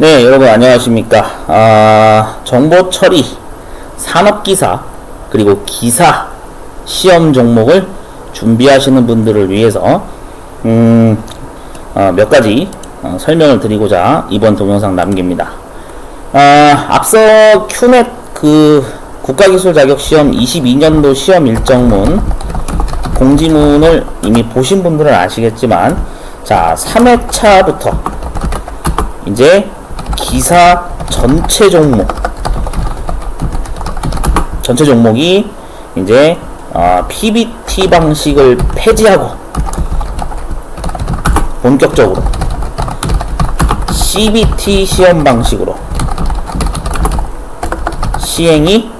네, 여러분 안녕하십니까. 아, 정보 처리, 산업기사, 그리고 기사 시험 종목을 준비하시는 분들을 위해서, 음, 어, 몇 가지 어, 설명을 드리고자 이번 동영상 남깁니다. 아, 앞서 큐넷 그 국가기술 자격 시험 22년도 시험 일정문 공지문을 이미 보신 분들은 아시겠지만, 자, 3회차부터 이제 기사 전체 종목 전체 종목이 이제 어, PBT 방식을 폐지하고 본격적으로 CBT 시험 방식으로 시행이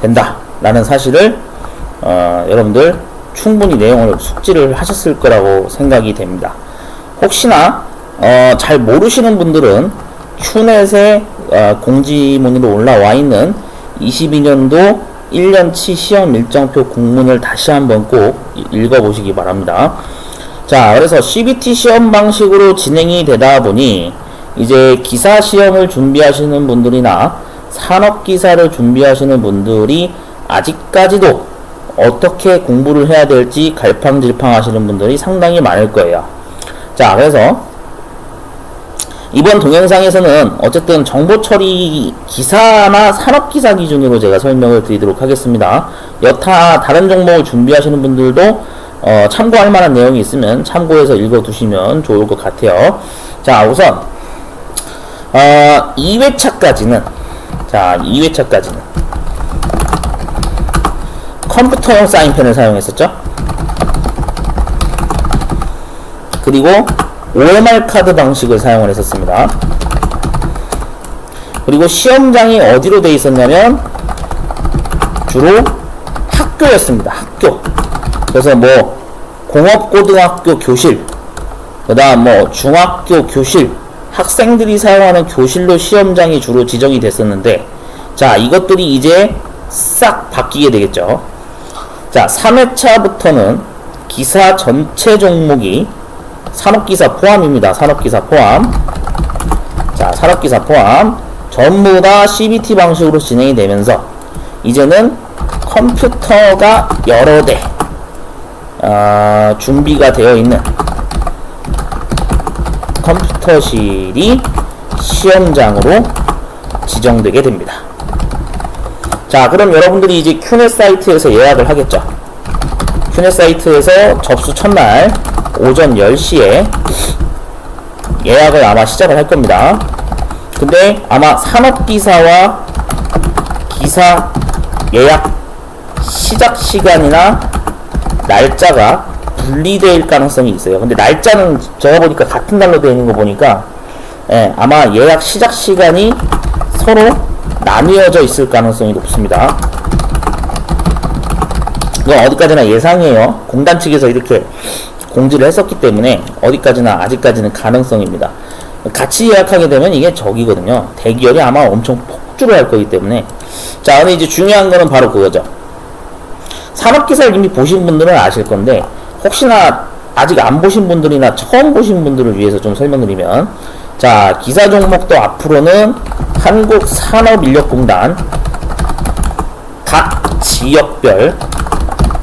된다라는 사실을 어, 여러분들 충분히 내용을 숙지를 하셨을 거라고 생각이 됩니다. 혹시나 어, 잘 모르시는 분들은 큐넷에 어, 공지문으로 올라와 있는 22년도 1년치 시험 일정표 공문을 다시 한번 꼭 읽어보시기 바랍니다. 자, 그래서 CBT 시험 방식으로 진행이 되다 보니 이제 기사 시험을 준비하시는 분들이나 산업 기사를 준비하시는 분들이 아직까지도 어떻게 공부를 해야 될지 갈팡질팡 하시는 분들이 상당히 많을 거예요. 자, 그래서 이번 동영상에서는 어쨌든 정보 처리 기사나 산업 기사 기준으로 제가 설명을 드리도록 하겠습니다. 여타 다른 종목을 준비하시는 분들도 어, 참고할 만한 내용이 있으면 참고해서 읽어 두시면 좋을 것 같아요. 자, 우선 어, 2회차까지는 자, 2회차까지는 컴퓨터용 사인펜을 사용했었죠. 그리고 OMR 카드 방식을 사용을 했었습니다. 그리고 시험장이 어디로 되어 있었냐면 주로 학교였습니다. 학교. 그래서 뭐 공업고등학교 교실, 그 다음 뭐 중학교 교실, 학생들이 사용하는 교실로 시험장이 주로 지정이 됐었는데 자, 이것들이 이제 싹 바뀌게 되겠죠. 자, 3회차부터는 기사 전체 종목이 산업기사 포함입니다. 산업기사 포함. 자, 산업기사 포함. 전부 다 CBT 방식으로 진행이 되면서, 이제는 컴퓨터가 여러 대, 어, 준비가 되어 있는 컴퓨터실이 시험장으로 지정되게 됩니다. 자, 그럼 여러분들이 이제 큐넷 사이트에서 예약을 하겠죠. 큐넷 사이트에서 접수 첫날 오전 10시에 예약을 아마 시작을 할 겁니다. 근데 아마 산업기사와 기사 예약 시작 시간이나 날짜가 분리될 가능성이 있어요. 근데 날짜는 제가 보니까 같은 날로 되어 있는 거 보니까 예, 아마 예약 시작 시간이 서로 나뉘어져 있을 가능성이 높습니다. 이건 어디까지나 예상이에요. 공단 측에서 이렇게 공지를 했었기 때문에 어디까지나 아직까지는 가능성입니다. 같이 예약하게 되면 이게 적이거든요. 대기열이 아마 엄청 폭주를 할 거기 때문에 자, 근데 이제 중요한 거는 바로 그거죠. 산업기사를 이미 보신 분들은 아실 건데 혹시나 아직 안 보신 분들이나 처음 보신 분들을 위해서 좀 설명드리면 자, 기사 종목도 앞으로는 한국산업인력공단 각 지역별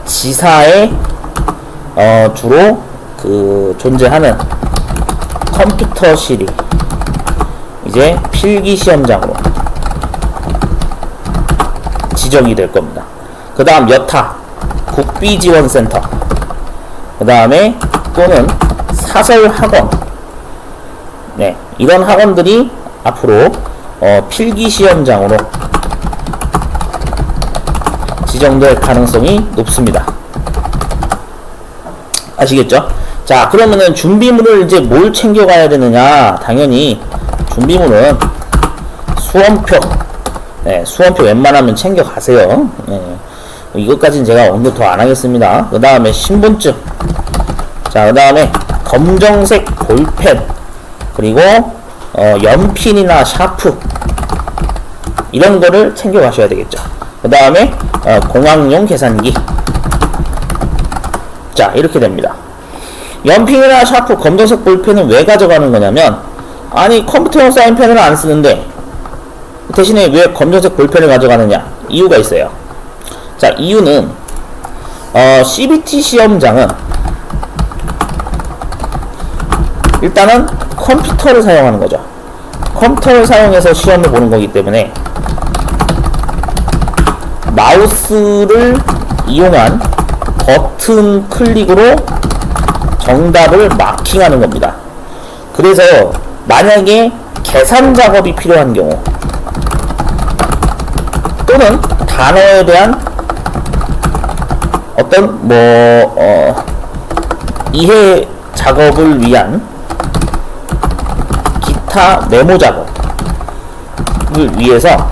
지사에 어, 주로 그 존재하는 컴퓨터실이 이제 필기 시험장으로 지정이 될 겁니다. 그 다음 여타 국비지원센터 그 다음에 또는 사설학원 네 이런 학원들이 앞으로 어, 필기 시험장으로 지정될 가능성이 높습니다. 아시겠죠? 자, 그러면은 준비물을 이제 뭘 챙겨가야 되느냐? 당연히 준비물은 수험표, 네, 수험표 웬만하면 챙겨가세요. 네, 이것까지는 제가 언급 더 안 하겠습니다. 그 다음에 신분증, 자, 그 다음에 검정색 볼펜, 그리고 어, 연필이나 샤프 이런 거를 챙겨가셔야 되겠죠. 그 다음에 어, 공학용 계산기. 자, 이렇게 됩니다. 연필이나 샤프, 검정색 볼펜은 왜 가져가는 거냐면 아니 컴퓨터용 사인펜을 안 쓰는데 대신에 왜 검정색 볼펜을 가져가느냐? 이유가 있어요. 자 이유는 어, CBT 시험장은 일단은 컴퓨터를 사용하는 거죠. 컴퓨터를 사용해서 시험을 보는 거기 때문에 마우스를 이용한 버튼 클릭으로 정답을 마킹하는 겁니다. 그래서 만약에 계산 작업이 필요한 경우 또는 단어에 대한 어떤 뭐 어, 이해 작업을 위한 기타 메모 작업을 위해서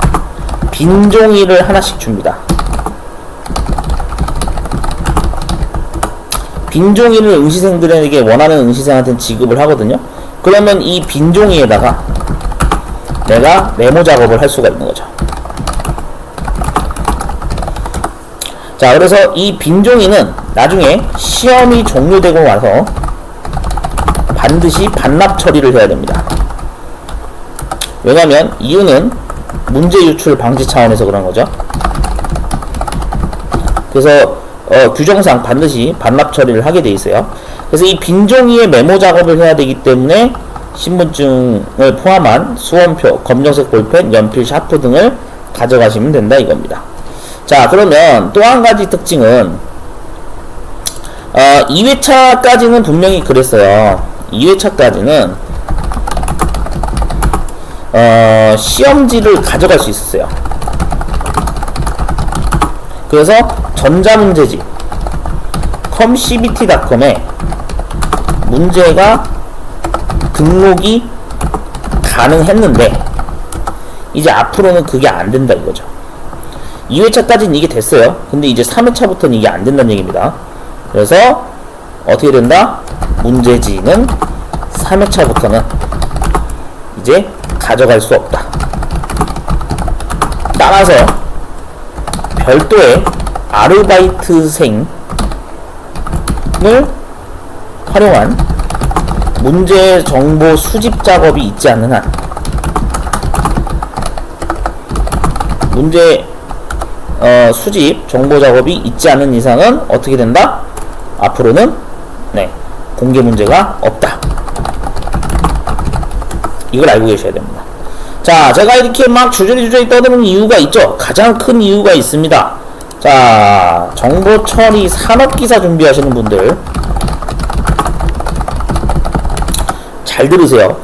빈 종이를 하나씩 줍니다. 빈 종이를 응시생들에게 원하는 응시생한테 지급을 하거든요. 그러면 이 빈 종이에다가 내가 메모 작업을 할 수가 있는 거죠. 자, 그래서 이 빈 종이는 나중에 시험이 종료되고 와서 반드시 반납 처리를 해야 됩니다. 왜냐면 이유는 문제 유출 방지 차원에서 그런 거죠. 그래서 어, 규정상 반드시 반납 처리를 하게 돼 있어요. 그래서 이 빈종이에 메모 작업을 해야 되기 때문에 신분증을 포함한 수험표, 검정색 볼펜, 연필, 샤프 등을 가져가시면 된다 이겁니다. 자, 그러면 또 한 가지 특징은 어, 2회차까지는 분명히 그랬어요. 2회차까지는 어, 시험지를 가져갈 수 있었어요. 그래서 전자문제집 comcbt.com에 문제가 등록이 가능했는데 이제 앞으로는 그게 안 된다 이거죠. 2회차까지는 이게 됐어요. 근데 이제 3회차부터는 이게 안 된다는 얘기입니다. 그래서 어떻게 된다? 문제지는 3회차부터는 이제 가져갈 수 없다. 따라서 별도의 아르바이트생을 활용한 문제 정보 수집 작업이 있지 않는 한 문제 어, 수집 정보 작업이 있지 않은 이상은 어떻게 된다? 앞으로는 네 공개 문제가 없다. 이걸 알고 계셔야 됩니다. 자, 제가 이렇게 막 주저리 주저리 떠드는 이유가 있죠. 가장 큰 이유가 있습니다. 자, 정보 처리 산업 기사 준비하시는 분들 잘 들으세요.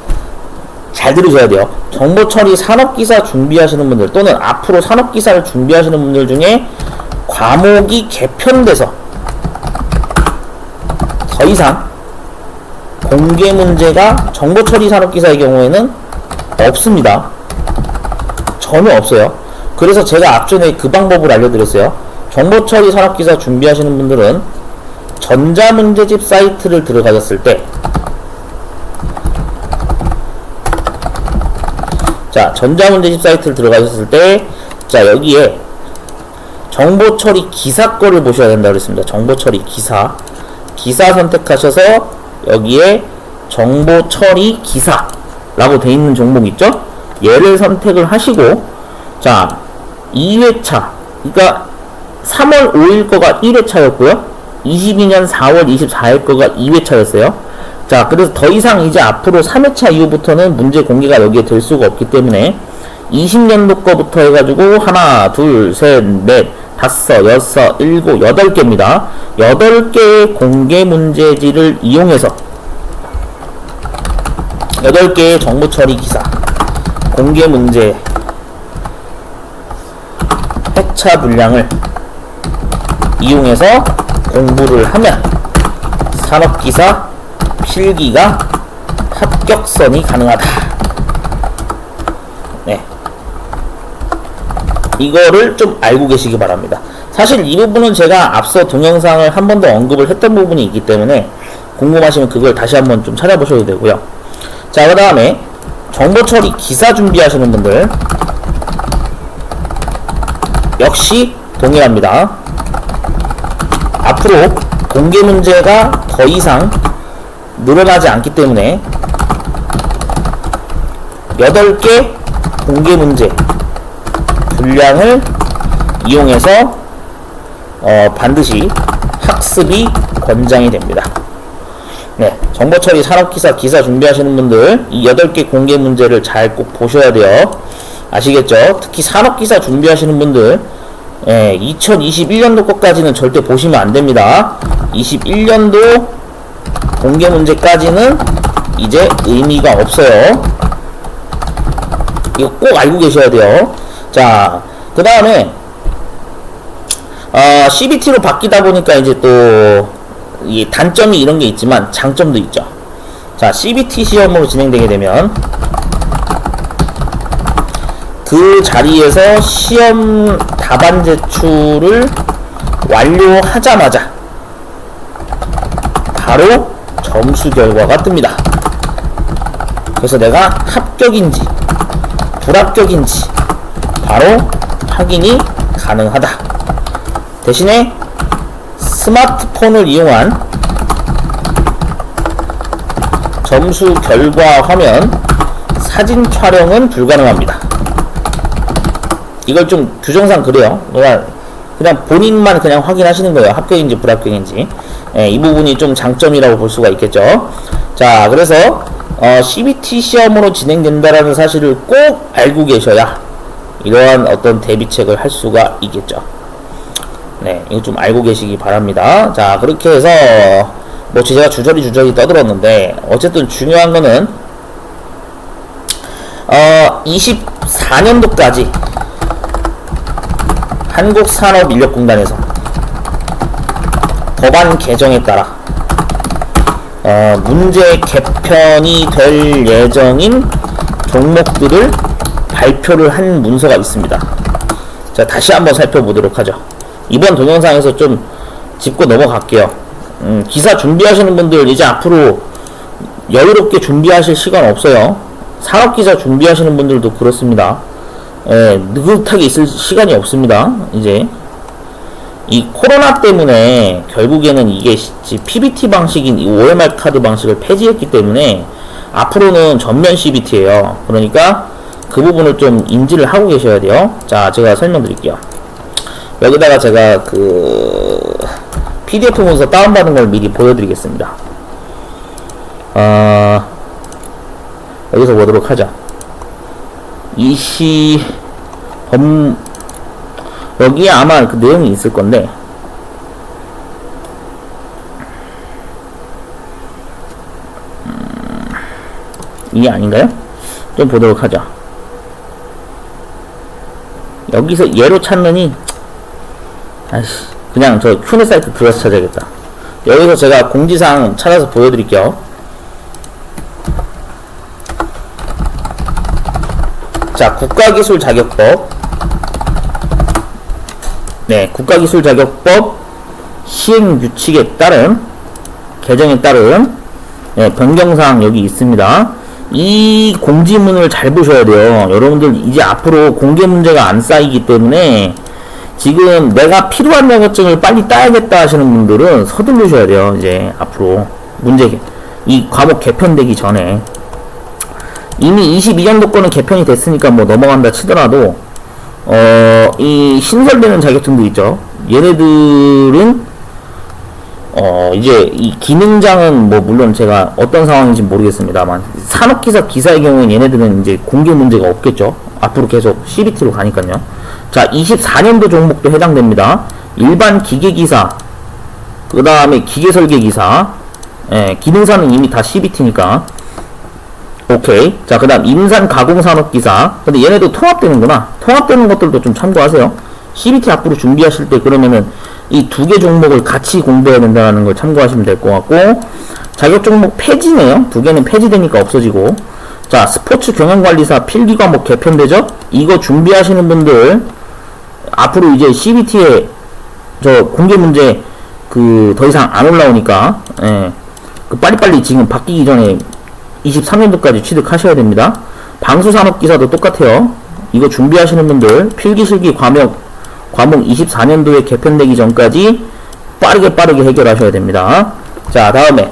잘 들으셔야 돼요. 정보 처리 산업 기사 준비하시는 분들 또는 앞으로 산업 기사를 준비하시는 분들 중에 과목이 개편돼서 더 이상 공개 문제가 정보 처리 산업 기사의 경우에는 없습니다. 전혀 없어요. 그래서 제가 앞전에 그 방법을 알려드렸어요. 정보 처리 산업기사 준비하시는 분들은 전자문제집 사이트를 들어가셨을 때 자, 전자문제집 사이트를 들어가셨을 때, 자, 여기에 정보 처리 기사 거를 보셔야 된다 그랬습니다. 정보 처리 기사. 기사 선택하셔서 여기에 정보 처리 기사라고 되어 있는 종목 있죠? 얘를 선택을 하시고, 자, 2회차. 그러니까 3월 5일 거가 1회차였고요. 22년 4월 24일 거가 2회차였어요. 자, 그래서 더 이상 이제 앞으로 3회차 이후부터는 문제 공개가 여기에 될 수가 없기 때문에 20년도 거부터 해가지고 하나, 둘, 셋, 넷, 다섯, 여섯, 일곱, 여덟 개입니다. 여덟 개의 공개 문제지를 이용해서 여덟 개의 정보 처리 기사, 공개 문제, 회차 분량을 이용해서 공부를 하면 산업기사 필기가 합격선이 가능하다. 네. 이거를 좀 알고 계시기 바랍니다. 사실 이 부분은 제가 앞서 동영상을 한 번 더 언급을 했던 부분이 있기 때문에 궁금하시면 그걸 다시 한번 좀 찾아보셔도 되고요. 자, 그 다음에 정보 처리 기사 준비하시는 분들 역시 동일합니다. 앞으로 공개 문제가 더 이상 늘어나지 않기 때문에 8개 공개 문제 분량을 이용해서 어, 반드시 학습이 권장이 됩니다. 네, 정보처리 산업기사 기사 준비하시는 분들 이 8개 공개 문제를 잘 꼭 보셔야 돼요. 아시겠죠? 특히 산업기사 준비하시는 분들 예, 2021년도 것까지는 절대 보시면 안 됩니다. 21년도 공개 문제까지는 이제 의미가 없어요. 이거 꼭 알고 계셔야 돼요. 자, 그 다음에 어, CBT로 바뀌다 보니까 이제 또 이 단점이 이런 게 있지만 장점도 있죠. 자, CBT 시험으로 진행되게 되면 그 자리에서 시험 답안 제출을 완료하자마자 바로 점수 결과가 뜹니다. 그래서 내가 합격인지 불합격인지 바로 확인이 가능하다. 대신에 스마트폰을 이용한 점수 결과 화면 사진 촬영은 불가능합니다. 이걸 좀 규정상 그래요. 그냥 그냥 본인만 그냥 확인하시는 거예요. 합격인지 불합격인지. 예, 이 부분이 좀 장점이라고 볼 수가 있겠죠. 자, 그래서 어, CBT 시험으로 진행된다라는 사실을 꼭 알고 계셔야 이러한 어떤 대비책을 할 수가 있겠죠. 네, 이거 좀 알고 계시기 바랍니다. 자, 그렇게 해서 뭐 제가 주저리 주저리 떠들었는데 어쨌든 중요한 거는 어, 24년도까지 한국산업인력공단에서 법안 개정에 따라 어, 문제 개편이 될 예정인 종목들을 발표를 한 문서가 있습니다. 자, 다시 한번 살펴보도록 하죠. 이번 동영상에서 좀 짚고 넘어갈게요. 음, 기사 준비하시는 분들 이제 앞으로 여유롭게 준비하실 시간 없어요. 산업기사 준비하시는 분들도 그렇습니다. 예, 느긋하게 있을 시간이 없습니다. 이제 이 코로나 때문에 결국에는 이게 PBT 방식인 이 OMR 카드 방식을 폐지했기 때문에 앞으로는 전면 CBT예요. 그러니까 그 부분을 좀 인지를 하고 계셔야 돼요. 자, 제가 설명드릴게요. 여기다가 제가 그 PDF 문서 다운받은 걸 미리 보여드리겠습니다. 어, 여기서 보도록 하죠. 이시 법 여기에 아마 그 내용이 있을 건데 음, 이게 아닌가요? 좀 보도록 하죠. 여기서 예로 찾느니 아이씨 그냥 저 큐네 사이트 들어서 찾아야겠다. 여기서 제가 공지사항 찾아서 보여드릴게요. 자, 국가기술 자격법. 네, 국가기술 자격법 시행 규칙에 따른 개정에 따른 네, 변경사항 여기 있습니다. 이 공지문을 잘 보셔야 돼요. 여러분들 이제 앞으로 공개 문제가 안 쌓이기 때문에 지금 내가 필요한 자격증을 빨리 따야겠다 하시는 분들은 서두르셔야 돼요. 이제 앞으로 문제 이 과목 개편되기 전에 이미 22년도 거는 개편이 됐으니까 뭐 넘어간다 치더라도 어, 이 신설되는 자격증도 있죠. 얘네들은 어, 이제 이 기능장은 뭐 물론 제가 어떤 상황인지 모르겠습니다만 산업기사 기사의 경우는 얘네들은 이제 공개 문제가 없겠죠. 앞으로 계속 CBT로 가니까요. 자, 24년도 종목도 해당됩니다. 일반 기계기사, 그 다음에 기계설계기사, 예, 기능사는 이미 다 CBT니까. 오케이. 자, 그 다음 인산 가공산업기사. 근데 얘네도 통합되는구나. 통합되는 것들도 좀 참고하세요. CBT 앞으로 준비하실 때 그러면은 이 두 개 종목을 같이 공부해야 된다는 걸 참고하시면 될 것 같고, 자격 종목 폐지네요. 두 개는 폐지되니까 없어지고. 자, 스포츠 경영관리사 필기 과목 개편되죠? 이거 준비하시는 분들, 앞으로 이제 CBT에 저 공개 문제 그 더 이상 안 올라오니까 예. 그 빨리빨리 지금 바뀌기 전에 23년도까지 취득하셔야 됩니다. 방수산업 기사도 똑같아요. 이거 준비하시는 분들 필기실기 과목 과목 24년도에 개편되기 전까지 빠르게 빠르게 해결하셔야 됩니다. 자, 다음에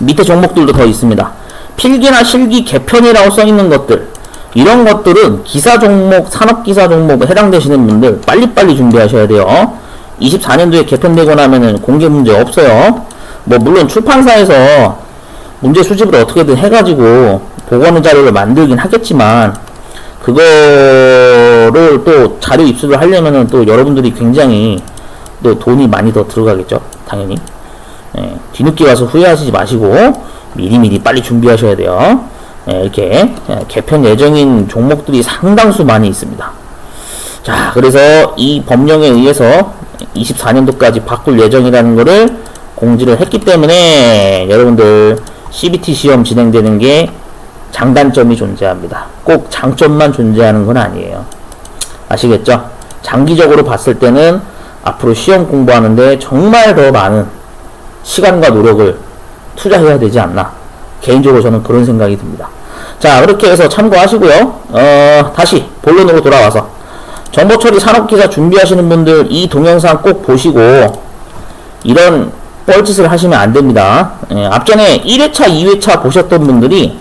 밑에 종목들도 더 있습니다. 필기나 실기 개편이라고 써 있는 것들 이런 것들은 기사 종목, 산업 기사 종목 해당되시는 분들 빨리빨리 준비하셔야 돼요. 24년도에 개편되고 나면은 공개 문제 없어요. 뭐 물론 출판사에서 문제 수집을 어떻게든 해가지고 보고하는 자료를 만들긴 하겠지만 그거를 또 자료 입수를 하려면은 또 여러분들이 굉장히 또 돈이 많이 더 들어가겠죠. 당연히. 예, 뒤늦게 와서 후회하시지 마시고 미리미리 빨리 준비하셔야 돼요. 예, 이렇게 예, 개편 예정인 종목들이 상당수 많이 있습니다. 자, 그래서 이 법령에 의해서 24년도까지 바꿀 예정이라는 것을 공지를 했기 때문에 여러분들 CBT 시험 진행되는 게 장단점이 존재합니다. 꼭 장점만 존재하는 건 아니에요. 아시겠죠? 장기적으로 봤을 때는 앞으로 시험 공부하는데 정말 더 많은 시간과 노력을 투자해야 되지 않나. 개인적으로 저는 그런 생각이 듭니다. 자, 그렇게 해서 참고하시고요. 어, 다시 본론으로 돌아와서 정보처리 산업기사 준비하시는 분들 이 동영상 꼭 보시고 이런 뻘짓을 하시면 안 됩니다. 예, 앞전에 1회차, 2회차 보셨던 분들이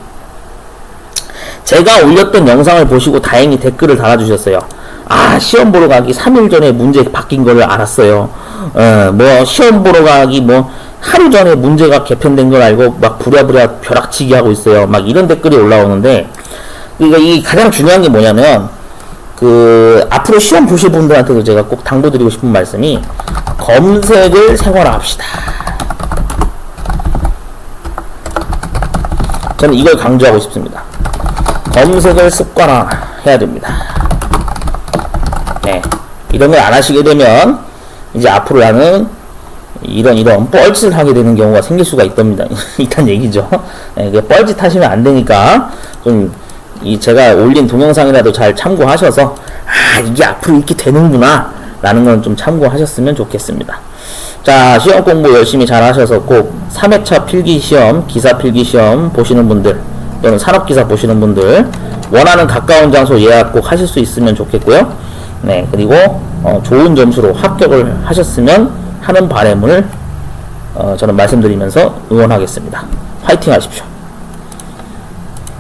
제가 올렸던 영상을 보시고 다행히 댓글을 달아주셨어요. 아, 시험 보러 가기 3일 전에 문제 바뀐 걸 알았어요. 어, 뭐, 시험 보러 가기 뭐, 하루 전에 문제가 개편된 걸 알고 막 부랴부랴 벼락치기 하고 있어요. 막 이런 댓글이 올라오는데, 그러니까 이 가장 중요한 게 뭐냐면, 그, 앞으로 시험 보실 분들한테도 제가 꼭 당부드리고 싶은 말씀이, 검색을 생활화합시다. 저는 이걸 강조하고 싶습니다. 검색을 습관화해야 됩니다. 네. 이런 걸 안 하시게 되면 이제 앞으로 나는 이런 이런 뻘짓을 하게 되는 경우가 생길 수가 있답니다. 일단 얘기죠. 네, 그 뻘짓 하시면 안 되니까 좀 이 제가 올린 동영상이라도 잘 참고하셔서 아 이게 앞으로 이렇게 되는구나 라는 건 좀 참고하셨으면 좋겠습니다. 자 시험 공부 열심히 잘 하셔서 꼭 3회차 필기 시험, 기사 필기 시험 보시는 분들 또는 산업기사 보시는 분들 원하는 가까운 장소 예약 꼭 하실 수 있으면 좋겠고요. 네, 그리고 어, 좋은 점수로 합격을 하셨으면 하는 바람을 어, 저는 말씀드리면서 응원하겠습니다. 화이팅 하십시오.